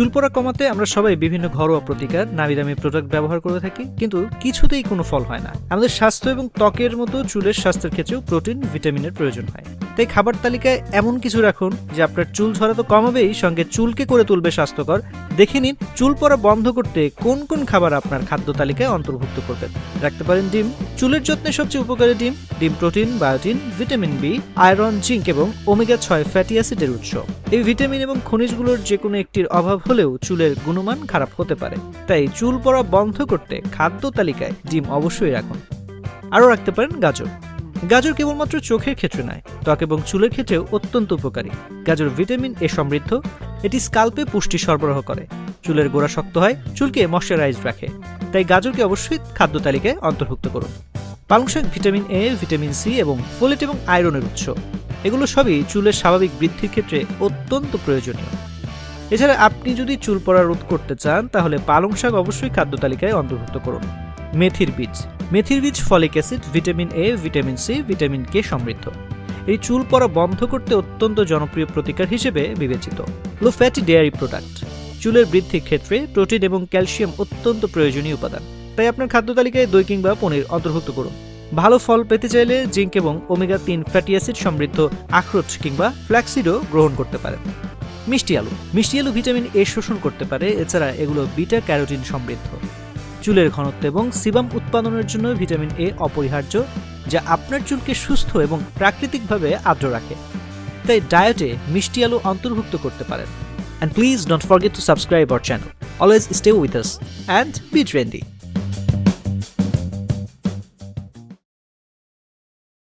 চুল পড়া কমাতে আমরা সবাই বিভিন্ন ঘরোয়া প্রতিকার, নামি দামি প্রোডাক্ট ব্যবহার করে থাকি, কিন্তু কিছুতেই কোনো ফল হয় না। আমাদের স্বাস্থ্য এবং ত্বকের মতো চুলের স্বাস্থ্যের ক্ষেত্রেও প্রোটিন ভিটামিনের প্রয়োজন হয়। তাই খাবার তালিকায় এমন কিছু রাখুন যে আপনার চুল ঝরা তো কমাবেই সঙ্গে চুলকে করে তুলবে স্বাস্থ্যকর। দেখে নিন, চুল পড়া বন্ধ করতে কোন কোন খাবার আপনার খাদ্য তালিকায় অন্তর্ভুক্ত করবেন? রাখতে পারেন ডিম। চুলের যত্নে সবচেয়ে উপকারী ডিম ডিম protein, biotin, vitamin B, iron, zinc এবং ওমেগা ছয় ফ্যাটি অ্যাসিডের উৎস। এই ভিটামিন এবং খনিজগুলোর যে কোনো একটির অভাব হলেও চুলের গুণমান খারাপ হতে পারে। তাই চুল পড়া বন্ধ করতে খাদ্য তালিকায় ডিম অবশ্যই রাখুন। আরও রাখতে পারেন গাজর। গাজর কেবলমাত্র চোখের ক্ষেত্রে নয়, ত্বক এবং চুলের ক্ষেত্রেও অত্যন্ত উপকারী। গাজর ভিটামিন এ সমৃদ্ধ, এটি স্কাল্পে পুষ্টি সরবরাহ করে। চুলের গোড়া শক্ত হয়, চুলকে ময়শ্চারাইজড রাখে। তাই গাজরকে অবশ্যই খাদ্য তালিকায় অন্তর্ভুক্ত করুন। পালং শাক ভিটামিন এ, ভিটামিন সি এবং ফোলেট এবং আয়রনের উৎস। এগুলো সবই চুলের স্বাভাবিক বৃদ্ধির ক্ষেত্রে অত্যন্ত প্রয়োজনীয়। এছাড়া আপনি যদি চুল পড়া রোধ করতে চান, তাহলে পালং শাক অবশ্যই খাদ্য তালিকায় অন্তর্ভুক্ত করুন। মেথির বীজ মেথির বীজ folic acid, vitamin A, vitamin C, vitamin K সমৃদ্ধ। এই চুল পড়া বন্ধ করতে অত্যন্ত জনপ্রিয় প্রতিকার হিসেবে বিবেচিত। লো ফ্যাটি ডেয়ারি প্রোডাক্ট চুলের বৃদ্ধির ক্ষেত্রে প্রোটিন এবং ক্যালসিয়াম অত্যন্ত প্রয়োজনীয় উপাদান। তাই আপনার খাদ্য তালিকায় দই কিংবা পনির অন্তর্ভুক্ত করুন। ভালো ফল পেতে চাইলে জিঙ্ক এবং ওমেগা তিন ফ্যাটি অ্যাসিড সমৃদ্ধ আখরোট কিংবা ফ্ল্যাক্সিডও গ্রহণ করতে পারেন। মিষ্টি আলু। মিষ্টি আলু ভিটামিন এ শোষণ করতে পারে, এছাড়া এগুলো বিটা ক্যারোটিন সমৃদ্ধ। চুলের ঘনত্ব এবং সিবাম উৎপাদনের জন্য ভিটামিন এ অপরিহার্য, যা আপনার চুলকে সুস্থ এবং প্রাকৃতিকভাবে আর্দ্র রাখে। তাই ডায়েটে মিষ্টি আলু অন্তর্ভুক্ত করতে পারেন। And please don't forget to subscribe our channel always stay with us and be trendy